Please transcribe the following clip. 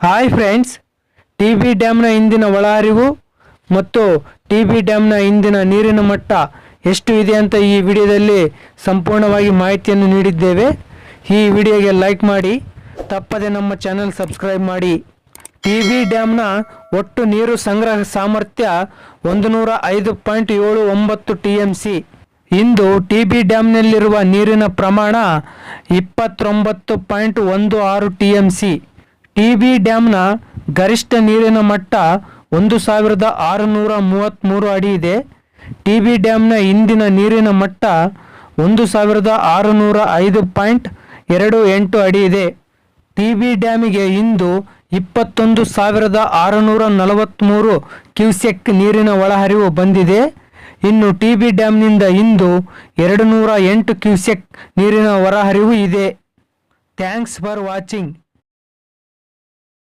Hi friends T B ಡ್ಯಾಮ್ನ ಇಂದಿನ ಒಳಹರಿವು ಮತ್ತು ಟಿ ಬಿ ಡ್ಯಾಮ್ನ ಇಂದಿನ ನೀರಿನ ಮಟ್ಟ ಎಷ್ಟು ಇದೆ ಅಂತ ಈ ವಿಡಿಯೋದಲ್ಲಿ ಸಂಪೂರ್ಣವಾಗಿ ಮಾಹಿತಿಯನ್ನು ನೀಡಿದ್ದೇವೆ. ಈ ವಿಡಿಯೋಗೆ ಲೈಕ್ ಮಾಡಿ, ತಪ್ಪದೆ ನಮ್ಮ ಚಾನೆಲ್ ಸಬ್ಸ್ಕ್ರೈಬ್ ಮಾಡಿ. ಟಿ ಬಿ ಡ್ಯಾಮ್ನ ಒಟ್ಟು ನೀರು ಸಂಗ್ರಹ ಸಾಮರ್ಥ್ಯ ಒಂದು ನೂರ ಐದು ಪಾಯಿಂಟ್ ಏಳು ಒಂಬತ್ತು ಟಿ ಎಂ ಸಿ ಇಂದು ಟಿ ಬಿ ಡ್ಯಾಮ್ನಲ್ಲಿರುವ ನೀರಿನ ಪ್ರಮಾಣ ಇಪ್ಪತ್ತೊಂಬತ್ತು ಪಾಯಿಂಟ್ ಒಂದು ಆರು T M C T B ಡ್ಯಾಮ್ನ ಗರಿಷ್ಠ ನೀರಿನ ಮಟ್ಟ ಒಂದು ಸಾವಿರದ ಆರುನೂರ ಮೂವತ್ತ್ಮೂರು ಅಡಿ ಇದೆ. ಟಿ ಬಿ ಡ್ಯಾಮ್ನ ಇಂದಿನ ನೀರಿನ ಮಟ್ಟ ಒಂದು ಸಾವಿರದ ಆರುನೂರ ಐದು ಪಾಯಿಂಟ್ ಎರಡು ಎಂಟು ಅಡಿ ಇದೆ. ಟಿ ಬಿ ಡ್ಯಾಮಿಗೆ ಇಂದು ಇಪ್ಪತ್ತೊಂದು ಸಾವಿರದ ಆರುನೂರ ನಲವತ್ತ್ಮೂರು ಕ್ಯೂಸೆಕ್ ನೀರಿನ ಒಳಹರಿವು ಬಂದಿದೆ. ಇನ್ನು ಟಿ ಬಿ ಡ್ಯಾಮ್ನಿಂದ ಇಂದು ಎರಡು ನೂರ ಎಂಟು ಕ್ಯೂಸೆಕ್ ನೀರಿನ ಹೊರಹರಿವು ಇದೆ. Thanks for watching.